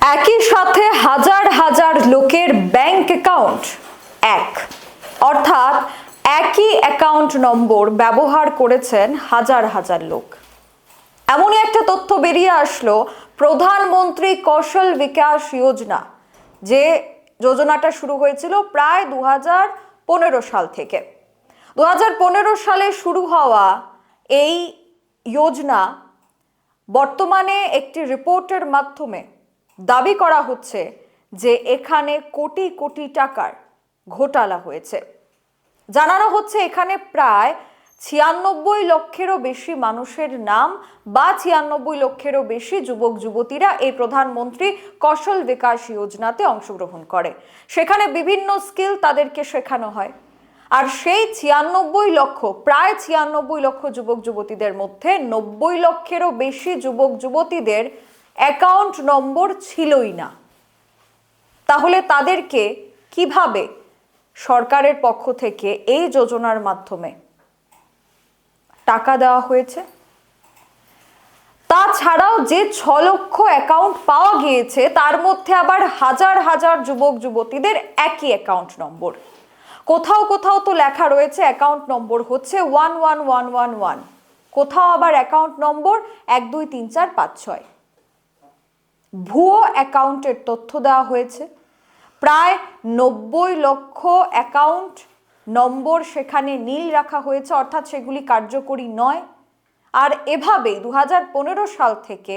একই সাথে হাজার হাজার লোকের ব্যাংক অ্যাকাউন্ট, এক। অর্থাৎ একই অ্যাকাউন্ট নম্বর ব্যবহার করেছেন হাজার হাজার লোক। এমনই একটা তথ্য বেরিয়ে আসলো, প্রধানমন্ত্রী কৌশল বিকাশ যোজনা, যে যোজনাটা শুরু হয়েছিল প্রায় দু পনেরো সাল থেকে। দু পনেরো সালে শুরু হওয়া এই যোজনা বর্তমানে একটি রিপোর্টের মাধ্যমে দাবি করা হচ্ছে যে এখানে কোটি কোটি টাকার ঘোটালা হয়েছে। জানানো হচ্ছে এখানে প্রায় ছিয়ানব্বই লক্ষেরও বেশি মানুষের নাম বা ছিয়ানব্বই লক্ষেরও বেশি যুবক, যুবতীরা এই প্রধানমন্ত্রী কৌশল বিকাশ যোজনাতে অংশগ্রহণ করে। সেখানে বিভিন্ন স্কিল তাদেরকে শেখানো হয়। আর সেই ছিয়ানব্বই লক্ষ, প্রায় ছিয়ানব্বই লক্ষ যুবক, যুবতীদের মধ্যে নব্বই লক্ষেরও বেশি যুবক, যুবতীদের অ্যাকাউন্ট নম্বর ছিলই না। তাহলে তাদেরকে কীভাবে সরকারের পক্ষ থেকে এই যোজনার মাধ্যমে টাকা দেওয়া হয়েছে? তাছাড়াও যে ছ লক্ষ অ্যাকাউন্ট পাওয়া গিয়েছে, তার মধ্যে আবার হাজার হাজার যুবক, যুবতীদের একই অ্যাকাউন্ট নম্বর। কোথাও কোথাও তো লেখা রয়েছে অ্যাকাউন্ট নম্বর হচ্ছে one one one one one. কোথাও আবার অ্যাকাউন্ট নম্বর এক দুই তিন চার পাঁচ ছয়। ভুয়ো অ্যাকাউন্টের তথ্য দেওয়া হয়েছে। প্রায় নব্বই লক্ষ অ্যাকাউন্ট নম্বর সেখানে নীল রাখা হয়েছে, অর্থাৎ সেগুলি কার্যকরী নয়। আর এভাবেই দু হাজার পনেরো সাল থেকে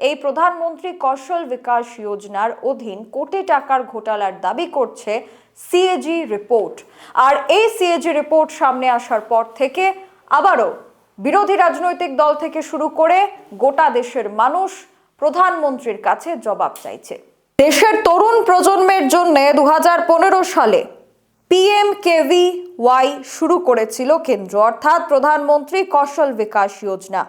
এই প্রধানমন্ত্রী কৌশল বিকাশ যোজনার অধীন কোটি টাকার ঘোটালার দাবি করছে সিএজি রিপোর্ট আর এই সিএজি রিপোর্ট সামনে আসার পর থেকে আবারও বিরোধী রাজনৈতিক দল থেকে শুরু করে গোটা দেশের মানুষ প্রধানমন্ত্রীর কাছে জবাব চাইছে। দেশের তরুণ প্রজন্মের জন্য দুহাজার পনেরো সালে পিএম কেভি ওয়াই শুরু করেছিল কেন্দ্র, অর্থাৎ প্রধানমন্ত্রী কৌশল বিকাশ যোজনা।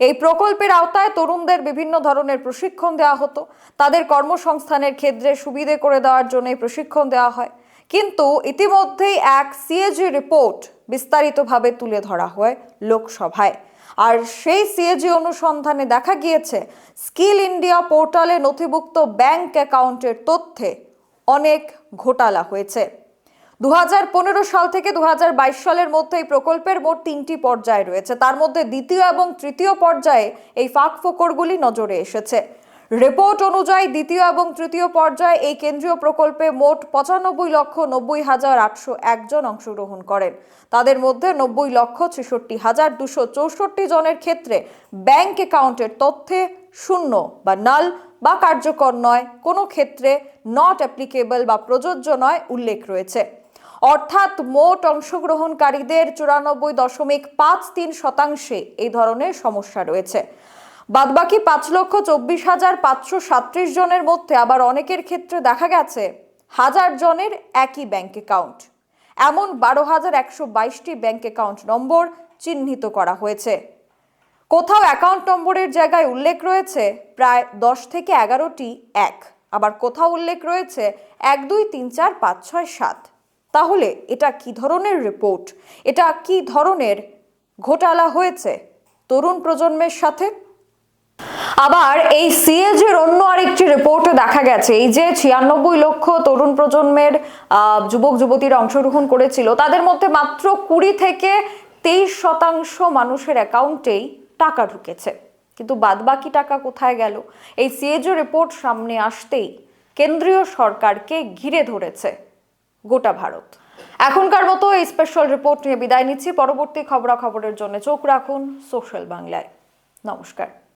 এই প্রকল্পের আওতায় তরুণদের বিভিন্ন ধরনের প্রশিক্ষণ দেওয়া হতো। তাদের কর্মসংস্থানের ক্ষেত্রে সুবিধে করে দেওয়ার জন্য প্রশিক্ষণ দেওয়া হয়। কিন্তু ইতিমধ্যেই এক সিএজি রিপোর্ট বিস্তারিতভাবে তুলে ধরা হয় লোকসভায়। আর সেই সিএজি অনুসন্ধানে দেখা গিয়েছে, স্কিল ইন্ডিয়া পোর্টালে নথিভুক্ত ব্যাংক অ্যাকাউন্টের তথ্যে অনেক ঘোটালা হয়েছে। দু হাজার পনেরো সাল থেকে দু হাজার বাইশ সালের মধ্যে এই প্রকল্পের মোট তিনটি পর্যায় রয়েছে। তার মধ্যে দ্বিতীয় এবং তৃতীয় পর্যায়ে এই ফাঁক ফোকরগুলি নজরে এসেছে। রিপোর্ট অনুযায়ী দ্বিতীয় এবং তৃতীয় পর্যায়ে এই কেন্দ্রীয় প্রকল্পে মোট পঁচানব্বই লক্ষ নব্বই হাজার আটশো একজন অংশগ্রহণ করেন। তাদের মধ্যে নব্বই লক্ষ ছেষট্টি হাজার দুশো চৌষট্টি জনের ক্ষেত্রে ব্যাংক অ্যাকাউন্টের তথ্যে শূন্য বা নাল বা কার্যকর নয়, কোনো ক্ষেত্রে নট অ্যাপ্লিকেবল বা প্রযোজ্য নয় উল্লেখ রয়েছে। অর্থাৎ মোট অংশগ্রহণকারীদের চুরানব্বই দশমিক পাঁচ তিন শতাংশে এই ধরনের সমস্যা রয়েছে। বাদবাকি পাঁচ লক্ষ চব্বিশ হাজার পাঁচশো সাত্রিশ জনের মধ্যে আবার অনেকের ক্ষেত্রে দেখা গেছে হাজার জনের একই ব্যাংক অ্যাকাউন্ট। এমন বারো হাজার একশো বাইশটি ব্যাংক অ্যাকাউন্ট নম্বর চিহ্নিত করা হয়েছে। কোথাও অ্যাকাউন্ট নম্বরের জায়গায় উল্লেখ রয়েছে প্রায় দশ থেকে এগারোটি এক, আবার কোথাও উল্লেখ রয়েছে এক, দুই, তিন, চার, পাঁচ, ছয়, সাত। তাহলে এটা কি ধরনের রিপোর্ট? এটা কি ধরনের ঘোটালা হয়েছে? তরুণ প্রজন্মের সাথে আবার এই সিএজির অন্য আরেকটি রিপোর্টে দেখা গেছে। এই যে ছিয়ানব্বই লক্ষ তরুণ প্রজন্মের যুবক, যুবতীরা অংশগ্রহণ করেছিল, তাদের মধ্যে মাত্র কুড়ি থেকে তেইশ শতাংশ মানুষের অ্যাকাউন্টেই টাকা ঢুকেছে। কিন্তু বাদবাকি টাকা কোথায় গেল? এই সিএজি রিপোর্ট সামনে আসতেই কেন্দ্রীয় সরকারকে ঘিরে ধরেছে গোটা ভারত। এখনকার মতো এই স্পেশাল রিপোর্ট নিয়ে বিদায় নিচ্ছি। পরবর্তী খবরাখবরের জন্য চোখ রাখুন সোশ্যাল বাংলায়। নমস্কার।